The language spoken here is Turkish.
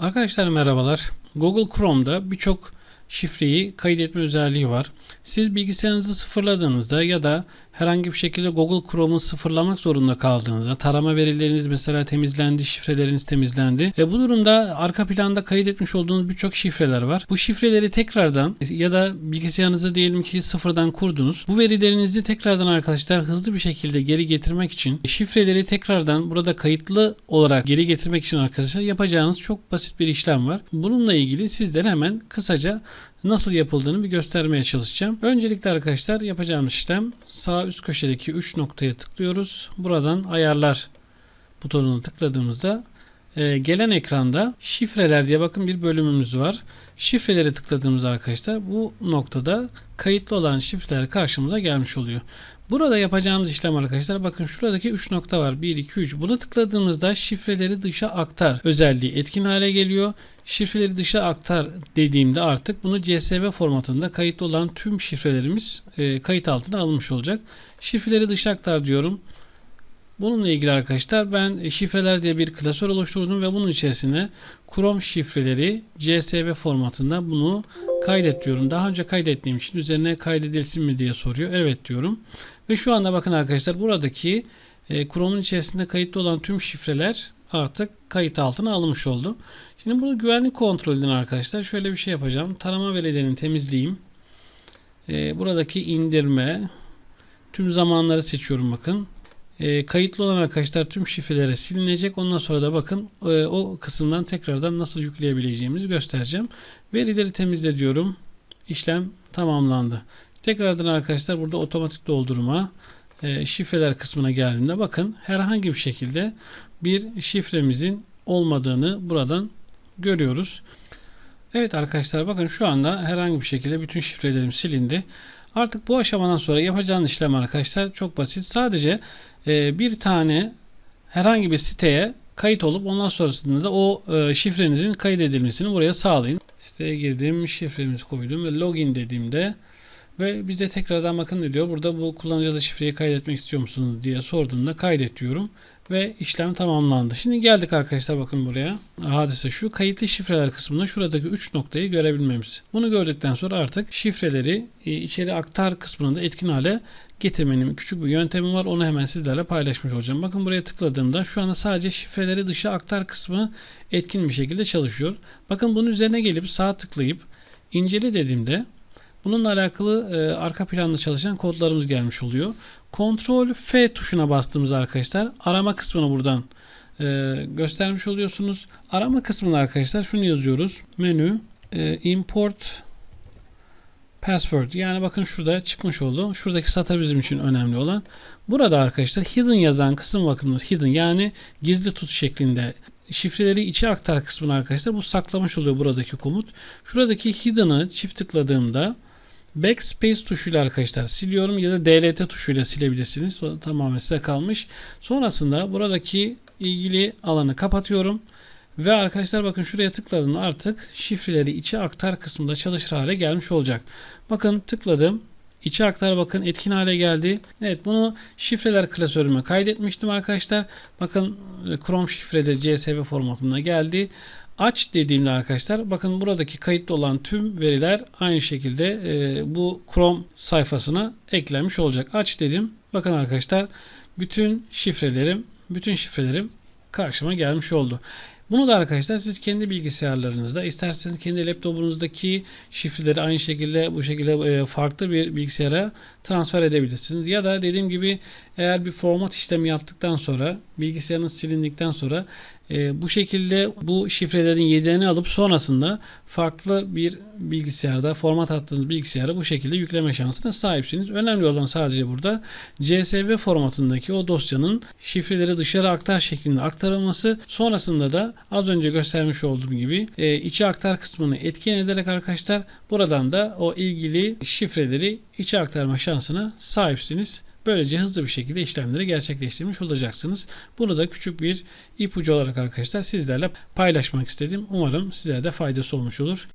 Arkadaşlar merhabalar. Google Chrome'da birçok şifreyi kaydetme özelliği var. Siz bilgisayarınızı sıfırladığınızda ya da herhangi bir şekilde Google Chrome'u sıfırlamak zorunda kaldığınızda tarama verileriniz mesela temizlendi, şifreleriniz temizlendi. E bu durumda arka planda kaydetmiş olduğunuz birçok şifreler var. Bu şifreleri tekrardan ya da bilgisayarınızı diyelim ki sıfırdan kurdunuz. Bu verilerinizi tekrardan arkadaşlar hızlı bir şekilde geri getirmek için şifreleri tekrardan burada kayıtlı olarak geri getirmek için arkadaşlar yapacağınız çok basit bir işlem var. Bununla ilgili sizlere hemen kısaca nasıl yapıldığını bir göstermeye çalışacağım. Öncelikle arkadaşlar yapacağımız işlem sağ üst köşedeki 3 noktaya tıklıyoruz. Buradan ayarlar butonuna tıkladığımızda e, gelen ekranda şifreler diye bakın bir bölümümüz var. Şifreleri tıkladığımızda arkadaşlar bu noktada kayıtlı olan şifreler karşımıza gelmiş oluyor. Burada yapacağımız işlem arkadaşlar bakın şuradaki 3 nokta var. 1, 2, 3. Buna tıkladığımızda şifreleri dışa aktar özelliği etkin hale geliyor. Şifreleri dışa aktar dediğimde artık bunu CSV formatında kayıtlı olan tüm şifrelerimiz e, kayıt altına alınmış olacak. Şifreleri dışa aktar diyorum. Bununla ilgili arkadaşlar ben şifreler diye bir klasör oluşturdum ve bunun içerisine Chrome şifreleri CSV formatında bunu kaydet diyorum. Daha önce kaydettiğim için üzerine kaydedilsin mi diye soruyor. Evet diyorum. Ve şu anda bakın arkadaşlar buradaki e, Chrome'un içerisinde kayıtlı olan tüm şifreler artık kayıt altına alınmış oldu. Şimdi bunu güvenlik kontrolünden arkadaşlar şöyle bir şey yapacağım. Tarama verilerini temizleyeyim. E, buradaki indirme tüm zamanları seçiyorum bakın. E, kayıtlı olan arkadaşlar tüm şifreleri silinecek. Ondan sonra da bakın e, o kısımdan tekrardan nasıl yükleyebileceğimizi göstereceğim. Verileri temizle diyorum. İşlem tamamlandı. Tekrardan arkadaşlar burada otomatik doldurma e, şifreler kısmına geldiğinde bakın herhangi bir şekilde bir şifremizin olmadığını buradan görüyoruz. Evet arkadaşlar bakın şu anda herhangi bir şekilde bütün şifrelerim silindi. Artık bu aşamadan sonra yapacağınız işlem arkadaşlar çok basit. Sadece e, bir tane herhangi bir siteye kayıt olup ondan sonrasında da o e, şifrenizin kaydedilmesini buraya sağlayın. Siteye girdim, şifremizi koydum ve login dediğimde ve bize tekrardan bakın diyor. Burada bu kullanıcıda şifreyi kaydetmek istiyor musunuz diye sorduğumda kaydet diyorum. Ve işlem tamamlandı. Şimdi geldik arkadaşlar bakın buraya. Hadise şu. Kayıtlı şifreler kısmında şuradaki 3 noktayı görebilmemiz. Bunu gördükten sonra artık şifreleri e, içeri aktar kısmında etkin hale getirmenin küçük bir yöntemi var. Onu hemen sizlerle paylaşmış olacağım. Bakın buraya tıkladığımda şu anda sadece şifreleri dışa aktar kısmı etkin bir şekilde çalışıyor. Bakın bunun üzerine gelip sağ tıklayıp incele dediğimde Bununla alakalı e, arka planda çalışan kodlarımız gelmiş oluyor. Ctrl F tuşuna bastığımız arkadaşlar arama kısmını buradan e, göstermiş oluyorsunuz. Arama kısmına arkadaşlar şunu yazıyoruz. Menü e, import password yani bakın şurada çıkmış oldu. Şuradaki satır bizim için önemli olan. Burada arkadaşlar hidden yazan kısım bakın hidden yani gizli tut şeklinde şifreleri içe aktar kısmını arkadaşlar bu saklamış oluyor buradaki komut. Şuradaki hidden'ı çift tıkladığımda Backspace tuşuyla arkadaşlar siliyorum ya da DLT tuşuyla silebilirsiniz. O tamamen size kalmış. Sonrasında buradaki ilgili alanı kapatıyorum. Ve arkadaşlar bakın şuraya tıkladığımda artık şifreleri içe aktar kısmında çalışır hale gelmiş olacak. Bakın tıkladım. İçe aktar bakın etkin hale geldi. Evet bunu şifreler klasörüme kaydetmiştim arkadaşlar. Bakın Chrome şifreleri CSV formatında geldi. Aç dediğimde arkadaşlar bakın buradaki kayıtlı olan tüm veriler aynı şekilde e, bu Chrome sayfasına eklenmiş olacak. Aç dedim. Bakın arkadaşlar bütün şifrelerim bütün şifrelerim karşıma gelmiş oldu. Bunu da arkadaşlar siz kendi bilgisayarlarınızda isterseniz kendi laptopunuzdaki şifreleri aynı şekilde bu şekilde e, farklı bir bilgisayara transfer edebilirsiniz. Ya da dediğim gibi eğer bir format işlemi yaptıktan sonra bilgisayarınız silindikten sonra e, bu şekilde bu şifrelerin yedeğini alıp sonrasında farklı bir bilgisayarda format attığınız bilgisayara bu şekilde yükleme şansına sahipsiniz. Önemli olan sadece burada CSV formatındaki o dosyanın şifreleri dışarı aktar şeklinde aktarılması sonrasında da az önce göstermiş olduğum gibi e, içe aktar kısmını etkin ederek arkadaşlar buradan da o ilgili şifreleri içe aktarma şansına sahipsiniz. Böylece hızlı bir şekilde işlemleri gerçekleştirmiş olacaksınız. Bunu da küçük bir ipucu olarak arkadaşlar sizlerle paylaşmak istedim. Umarım sizlere de faydası olmuş olur.